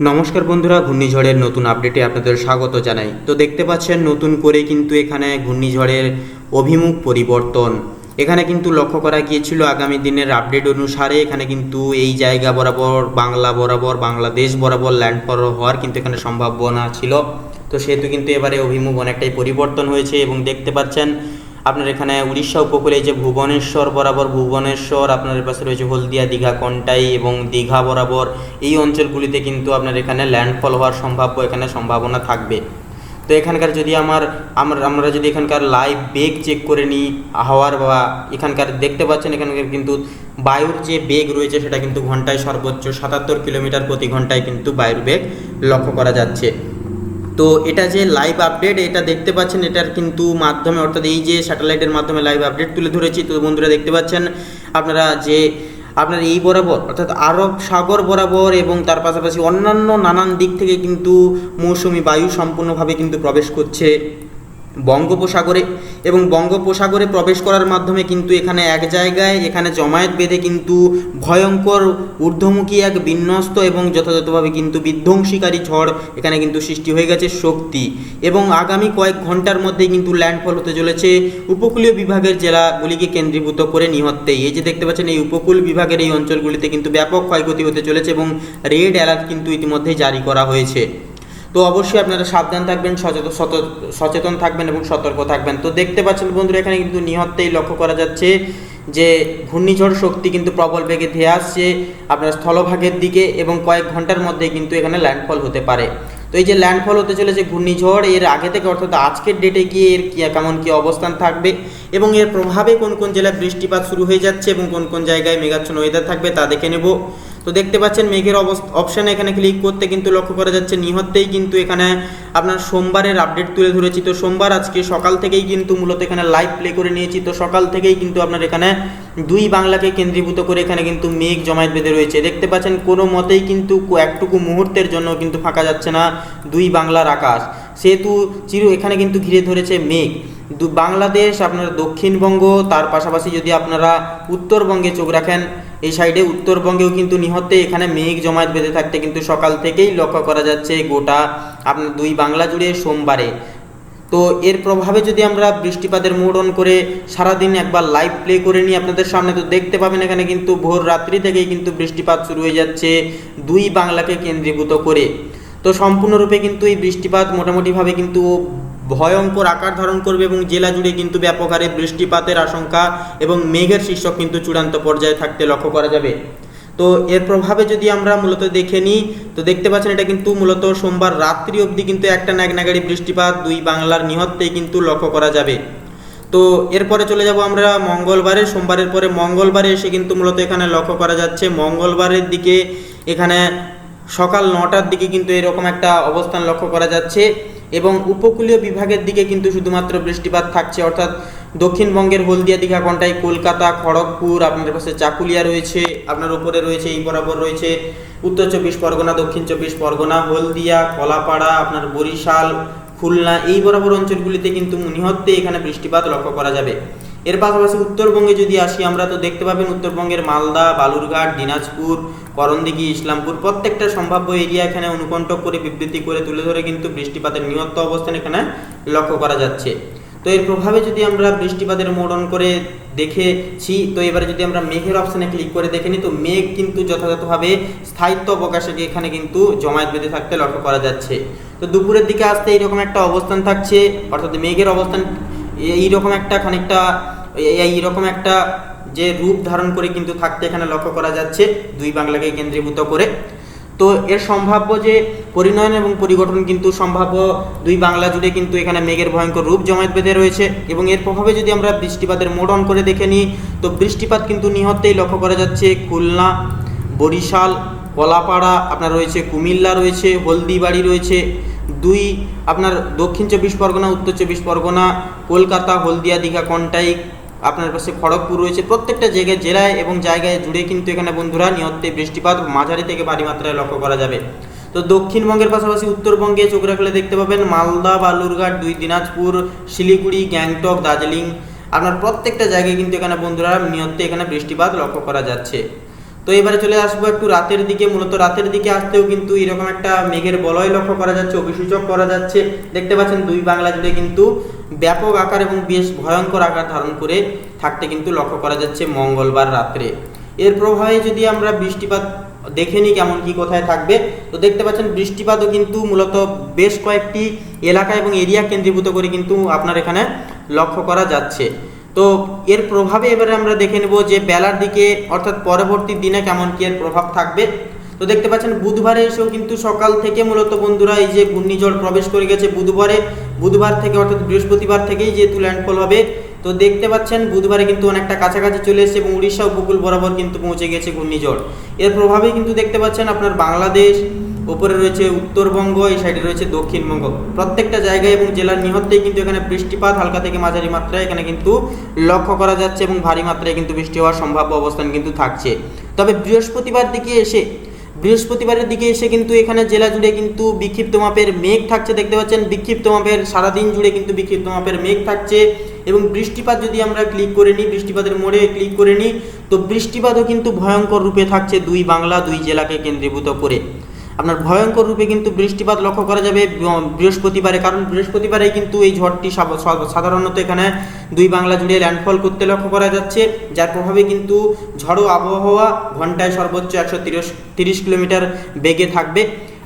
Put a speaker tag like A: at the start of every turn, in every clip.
A: নমস্কার বন্ধুরা, ঘূর্ণিঝড়ের নতুন আপডেটে আপনাদের স্বাগত জানাই। তো দেখতে পাচ্ছেন, নতুন করে কিন্তু এখানে ঘূর্ণিঝড়ের অভিমুখ পরিবর্তন। এখানে কিন্তু লক্ষ্য করা গিয়েছিল, আগামী দিনের আপডেট অনুসারে এখানে কিন্তু এই জায়গা বরাবর, বাংলা বরাবর, বাংলাদেশ বরাবর ল্যান্ডফল হওয়ার কিন্তু এখানে সম্ভাবনা ছিল। তো সেহেতু কিন্তু এবারে অভিমুখ অনেকটাই পরিবর্তন হয়েছে এবং দেখতে পাচ্ছেন আপনার এখানে উড়িষ্যা উপকূলে যে ভুবনেশ্বর বরাবর, ভুবনেশ্বর আপনার পাশে রয়েছে হলদিয়া, দীঘা, কন্টাই এবং দীঘা বরাবর, এই অঞ্চলগুলিতে কিন্তু আপনার এখানে ল্যান্ডফল হওয়ার সম্ভাব্য এখানে সম্ভাবনা থাকবে। তো এখানকার যদি আমার, আমরা আমরা যদি এখানকার লাইভ বেগ চেক করে নিই, হাওয়ার বা এখানকার দেখতে পাচ্ছেন এখানকার কিন্তু বায়ুর যে বেগ রয়েছে সেটা কিন্তু ঘন্টায় সর্বোচ্চ সাতাত্তর কিলোমিটার প্রতি ঘন্টায় কিন্তু বায়ুর বেগ লক্ষ্য করা যাচ্ছে। তো এটা যে লাইভ আপডেট এটা দেখতে পাচ্ছেন, এটার কিন্তু মাধ্যমে, অর্থাৎ এই যে স্যাটেলাইটের মাধ্যমে লাইভ আপডেট তুলে ধরেছি। তো বন্ধুরা দেখতে পাচ্ছেন, আপনারা যে, আপনার এই বরাবর, অর্থাৎ আরব সাগর বরাবর এবং তার পাশাপাশি অন্যান্য নানান দিক থেকে কিন্তু মৌসুমি বায়ু সম্পূর্ণভাবে কিন্তু প্রবেশ করছে। বঙ্গোপসাগরে এবং বঙ্গোপসাগরে প্রবেশ করার মাধ্যমে কিন্তু এখানে এক জায়গায় এখানে জমায়েত বেঁধে কিন্তু ভয়ঙ্কর ঊর্ধ্বমুখী এক বিন্যস্ত এবং যথাযথভাবে কিন্তু বিধ্বংসীকারী ঝড় এখানে কিন্তু সৃষ্টি হয়ে গেছে শক্তি। এবং আগামী কয়েক ঘণ্টার মধ্যেই কিন্তু ল্যান্ডফল হতে চলেছে উপকূলীয় বিভাগের জেলাগুলিকে কেন্দ্রীভূত করে নিহত্তেই এই যে দেখতে পাচ্ছেন, এই উপকূল বিভাগের এই অঞ্চলগুলিতে কিন্তু ব্যাপক ক্ষয়ক্ষতি হতে চলেছে এবং রেড অ্যালার্ট কিন্তু ইতিমধ্যেই জারি করা হয়েছে। তো অবশ্যই আপনারা সাবধান থাকবেন সচেতন সচেতন থাকবেন এবং সতর্ক থাকবেন। তো দেখতে পাচ্ছেন বন্ধুরা, এখানে কিন্তু নিহত্তেই লক্ষ্য করা যাচ্ছে যে ঘূর্ণিঝড় শক্তি কিন্তু প্রবল বেগে ধেয়ে আসছে আপনার স্থলভাগের দিকে এবং কয়েক ঘণ্টার মধ্যে কিন্তু এখানে ল্যান্ডফল হতে পারে। তো এই যে ল্যান্ডফল হতে চলেছে ঘূর্ণিঝড়, এর আগে থেকে অর্থাৎ আজকের ডেটে গিয়ে এর কি কেমন কী অবস্থান থাকবে এবং এর প্রভাবে কোন কোন জেলায় বৃষ্টিপাত শুরু হয়ে যাচ্ছে এবং কোন কোন জায়গায় মেঘাচ্ছন্ন ওয়েদার থাকবে তা দেখে নেব। তো দেখতে পাচ্ছেন মেঘের অপশানে এখানে ক্লিক করতে কিন্তু লক্ষ্য করা যাচ্ছে নিহত্তেই কিন্তু এখানে আপনার সোমবারের আপডেট তুলে ধরেছি। তো সোমবার আজকে সকাল থেকেই কিন্তু মূলত এখানে লাইভ প্লে করে নিয়েছি। তো সকাল থেকেই কিন্তু আপনার এখানে দুই বাংলাকে কেন্দ্রীভূত করে এখানে কিন্তু মেঘ জমায়েত বেঁধে রয়েছে। দেখতে পাচ্ছেন কোনো মতেই কিন্তু একটুকু মুহূর্তের জন্য কিন্তু ফাঁকা যাচ্ছে না দুই বাংলার আকাশ। সেহেতু চির, এখানে কিন্তু ঘিরে ধরেছে মেঘ। বাংলাদেশ, আপনার দক্ষিণবঙ্গ, তার পাশাপাশি যদি আপনারা উত্তরবঙ্গে চোখ রাখেন, এই সাইডে উত্তরবঙ্গেও কিন্তু নিহতে, এখানে মেঘ জমায়েত বেঁধে থাকতে কিন্তু সকাল থেকেই লক্ষ্য করা যাচ্ছে গোটা আপনার দুই বাংলা জুড়ে সোমবারে। তো এর প্রভাবে যদি আমরা বৃষ্টিপাতের মোড় অন করে সারাদিন একবার লাইভ প্লে করে নিই, আপনাদের সামনে তো দেখতে পাবেন, এখানে কিন্তু ভোর রাত্রি থেকেই কিন্তু বৃষ্টিপাত শুরু হয়ে যাচ্ছে দুই বাংলাকে কেন্দ্রীভূত করে। তো সম্পূর্ণরূপে কিন্তু এই বৃষ্টিপাত মোটামুটিভাবে কিন্তু ভয়ঙ্কর আকার ধারণ করবে এবং জেলা জুড়ে কিন্তু ব্যাপক হারে বৃষ্টিপাতের আশঙ্কা এবং মেঘের শীর্ষক কিন্তু চূড়ান্ত পর্যায়ে থাকতে লক্ষ্য করা যাবে। তো এর প্রভাবে যদি আমরা মূলত দেখে নিই, তো দেখতে পাচ্ছেন এটা কিন্তু মূলত সোমবার রাত্রি অবধি কিন্তু একটা নাগনাগাড়ি বৃষ্টিপাত দুই বাংলার নিহত্তেই কিন্তু লক্ষ্য করা যাবে। তো এরপরে চলে যাব আমরা মঙ্গলবারে। সোমবারের পরে মঙ্গলবারে এসে কিন্তু মূলত এখানে লক্ষ্য করা যাচ্ছে, মঙ্গলবারের দিকে এখানে সকাল নটার দিকে কিন্তু এরকম একটা অবস্থান লক্ষ্য করা যাচ্ছে। এবং উপকূলীয় বিভাগের দিকে কিন্তু শুধুমাত্র বৃষ্টিপাত থাকছে, অর্থাৎ দক্ষিণবঙ্গের হলদিয়া, দীঘা কন্টাই কলকাতা, খড়গপুর, আপনার পাশে চাকুলিয়া রয়েছে, আপনার ওপরে রয়েছে এই বরাবর রয়েছে উত্তর চব্বিশ পরগনা, দক্ষিণ চব্বিশ পরগনা, হলদিয়া, কলাপাড়া, আপনার বরিশাল, খুলনা, এই বরাবর অঞ্চলগুলিতে কিন্তু নিহত্তে এখানে বৃষ্টিপাত লক্ষ্য করা যাবে। এর পাশাপাশি উত্তরবঙ্গে যদি আসি, আমরা তো দেখতে পাবেন উত্তরবঙ্গের মালদা, বালুরঘাট, দিনাজপুর, করণদিঘি, ইসলামপুর প্রত্যেকটা সম্ভাব্য এরিয়া এখানে অনুকণ্ঠক করে বিবৃতি করে তুলে ধরে কিন্তু বৃষ্টিপাতের নিহত্ত অবস্থান এখানে লক্ষ্য করা যাচ্ছে। তো এর প্রভাবে যদি আমরা বৃষ্টিপাতের মোড়ন করে দেখেছি, তো এবারে যদি আমরা মেঘের অপশানে ক্লিক করে দেখে নিই, তো মেঘ কিন্তু যথাযথভাবে স্থায়িত্ব অবকাশে এখানে কিন্তু জমায়েত বেঁধে থাকতে লক্ষ্য করা যাচ্ছে। তো দুপুরের দিকে আসতে এইরকম একটা অবস্থান থাকছে, অর্থাৎ মেঘের অবস্থান এইরকম একটা খানিকটা, এই- এইরকম একটা যে রূপ ধারণ করে কিন্তু থাকতে এখানে লক্ষ্য করা যাচ্ছে দুই বাংলাকে কেন্দ্রীভূত করে। তো এর সম্ভাব্য যে পরিণয়ন এবং পরিগঠন কিন্তু সম্ভাব্য দুই বাংলা জুড়ে কিন্তু এখানে মেঘের ভয়ঙ্কর রূপ জমায়েত বেঁধে রয়েছে এবং এর প্রভাবে যদি আমরা বৃষ্টিপাতের মোড অন করে দেখে নিই, তো বৃষ্টিপাত কিন্তু নিহতেই লক্ষ্য করা যাচ্ছে খুলনা, বরিশাল, কলাপাড়া, আপনার রয়েছে কুমিল্লা রয়েছে, হলদিবাড়ি রয়েছে দুই, আপনার দক্ষিণ চব্বিশ পরগনা, উত্তর চব্বিশ পরগনা, কলকাতা, হলদিয়া, দীঘা, কন্টাই আপনার পাশে খড়গপুর রয়েছে। প্রত্যেকটা জায়গায় জেলায় এবং জায়গায় জুড়ে কিন্তু এখানে বন্ধুরা নিয়ত্তে বৃষ্টিপাত মাঝারি থেকে ভারী মাত্রায় লক্ষ্য করা যাবে। তো দক্ষিণবঙ্গের পাশাপাশি উত্তরবঙ্গে চোখ রাখলে দেখতে পাবেন মালদা, বালুরঘাট, দুই, দিনাজপুর, শিলিগুড়ি, গ্যাংটক, দার্জিলিং। আপনার প্রত্যেকটা জায়গায় কিন্তু এখানে বন্ধুরা নিয়ত্তে এখানে বৃষ্টিপাত লক্ষ্য করা যাচ্ছে। তো এবারে চলে আসব একটু রাতের দিকে, মূলত রাতের দিকে আসতেও কিন্তু এরকম একটা মেঘের বলয় লক্ষ্য করা যাচ্ছে, অভিসূচক করা যাচ্ছে। দেখতে পাচ্ছেন দুই বাংলা জুড়ে কিন্তু ব্যাপক আকার এবং বেশ ভয়ঙ্কর আকার ধারণ করে থাকতে কিন্তু লক্ষ্য করা যাচ্ছে মঙ্গলবার রাত্রে। এর প্রভাবে যদি আমরা বৃষ্টিপাত দেখে নিই কেমন কি কোথায় থাকবে, তো দেখতে পাচ্ছেন বৃষ্টিপাতও কিন্তু মূলত বেশ কয়েকটি এলাকা এবং এরিয়া কেন্দ্রীভূত করে কিন্তু আপনার এখানে লক্ষ্য করা যাচ্ছে। তো এর প্রভাবে এবারে আমরা দেখে নেব যে বেলার দিকে, অর্থাৎ পরবর্তী দিনে কেমন কি এর প্রভাব থাকবে। তো দেখতে পাচ্ছেন, বুধবারে এসেও কিন্তু সকাল থেকে মূলত বন্ধুরা এই যে ঘূর্ণিঝড় প্রবেশ করে গেছে বুধবারে, বুধবার থেকে অর্থাৎ বৃহস্পতিবার থেকেই যেহেতু ল্যান্ডফল হবে, তো দেখতে পাচ্ছেন বুধবারে কিন্তু অনেকটা কাছাকাছি চলে এসেছে এবং উড়িষ্যা উপকূল বরাবর কিন্তু পৌঁছে গেছে ঘূর্ণিঝড়। এর প্রভাবেই কিন্তু দেখতে পাচ্ছেন আপনার বাংলাদেশ উপরে রয়েছে উত্তরবঙ্গ, এই সাইডে রয়েছে দক্ষিণবঙ্গ। প্রত্যেকটা জায়গায় এবং জেলার নিহতেই কিন্তু এখানে বৃষ্টিপাত, হালকা থেকে মাঝারি মাত্রায় এখানে কিন্তু লক্ষ্য করা যাচ্ছে এবং ভারী মাত্রায় কিন্তু বৃষ্টি হওয়ার সম্ভাব্য অবস্থান কিন্তু থাকছে। তবে বৃহস্পতিবার দিকে এসে, বৃহস্পতিবারের দিকে এসে কিন্তু এখানে জেলা জুড়ে কিন্তু বিক্ষিপ্ত মাপের মেঘ থাকছে, দেখতে পাচ্ছেন, বিক্ষিপ্ত মাপের সারাদিন জুড়ে কিন্তু বিক্ষিপ্ত মাপের মেঘ থাকছে এবং বৃষ্টিপাত যদি আমরা ক্লিক করে নিই, বৃষ্টিপাতের মোড়ে ক্লিক করে নিই, তো বৃষ্টিপাতও কিন্তু ভয়ঙ্কর রূপে থাকছে দুই বাংলা, দুই জেলাকে কেন্দ্রীভূত করে। আপনার ভয়ঙ্কর রূপে কিন্তু বৃষ্টিপাত লক্ষ্য করা যাবে বৃহস্পতিবারে, কারণ বৃহস্পতিবারে কিন্তু এই ঝড়টি সাধারণত এখানে দুই বাংলা জুড়ে ল্যান্ডফল করতে লক্ষ্য করা যাচ্ছে, যার প্রভাবে কিন্তু ঝড়ো আবহাওয়া ঘন্টায় সর্বোচ্চ একশো তিরিশ কিলোমিটার বেগে থাকবে।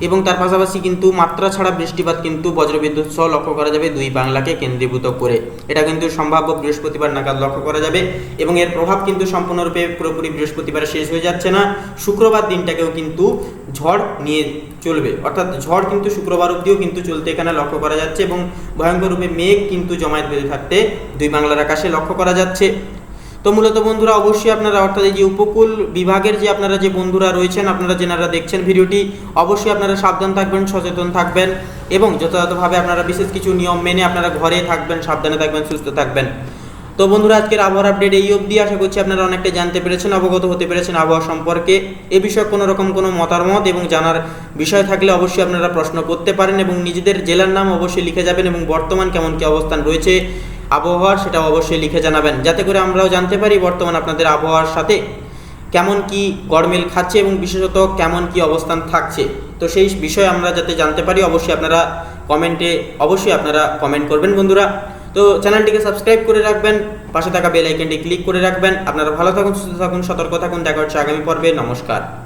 A: এবং তার পাশাপাশি কিন্তু মাত্রা ছাড়া বৃষ্টিপাত কিন্তু বজ্রবিদ্যুৎ সহ লক্ষ্য করা যাবে দুই বাংলাকে কেন্দ্রীভূত করে। এটা কিন্তু সম্ভাব্য বৃহস্পতিবার নাগাদ লক্ষ্য করা যাবে এবং এর প্রভাব কিন্তু সম্পূর্ণরূপে পুরোপুরি বৃহস্পতিবার শেষ হয়ে যাচ্ছে না। শুক্রবার দিনটাকেও কিন্তু ঝড় নিয়ে চলবে। অর্থাৎ ঝড় কিন্তু শুক্রবার অবধিও কিন্তু চলতে এখানে লক্ষ্য করা যাচ্ছে এবং ভয়ঙ্কর রূপে মেঘ কিন্তু জমায়েত বেঁধে থাকতে দুই বাংলার আকাশে লক্ষ্য করা যাচ্ছে। তো মূলত বন্ধুরা অবশ্যই আপনারা অর্থাৎ এই যে উপকূল বিভাগের যে আপনারা যে বন্ধুরা রয়েছেন, আপনারা যেনারা দেখছেন ভিডিওটি, অবশ্যই আপনারা সাবধান থাকবেন, সচেতন থাকবেন এবং যথাযথভাবে আপনারা বিশেষ কিছু নিয়ম মেনে আপনারা ঘরে থাকবেন, সাবধানে থাকবেন, সুস্থ থাকবেন। তো বন্ধুরা, আজকের আবহাওয়ার আপডেট এই অবধি। আশা করছি আপনারা অনেকটা জানতে পেরেছেন, অবগত হতে পেরেছেন আবহাওয়া সম্পর্কে। এ বিষয়ে কোনো রকম কোনো মতামত এবং জানার বিষয় থাকলে অবশ্যই আপনারা প্রশ্ন করতে পারেন এবং নিজেদের জেলার নাম অবশ্যই লিখে যাবেন এবং বর্তমান কেমন কি অবস্থান রয়েছে আবহাওয়ার সেটা অবশ্যই লিখে জানাবেন। যাতে করে আমরাও জানতে পারি বর্তমান আপনাদের আবহাওয়ার সাথে কেমন কি গরমিল খাচ্ছে এবং বিশেষত কেমন কি অবস্থান থাকছে। তো সেই বিষয়ে আমরা যাতে জানতে পারি, অবশ্যই আপনারা কমেন্টে অবশ্যই আপনারা কমেন্ট করবেন বন্ধুরা। তো চ্যানেলটিকে সাবস্ক্রাইব করে রাখবেন, পাশে থাকা বেল আইকনটি ক্লিক করে রাখবেন। আপনারা ভালো থাকুন, সুস্থ থাকুন, সতর্ক থাকুন। দেখা হচ্ছে আগামী পর্বে। নমস্কার।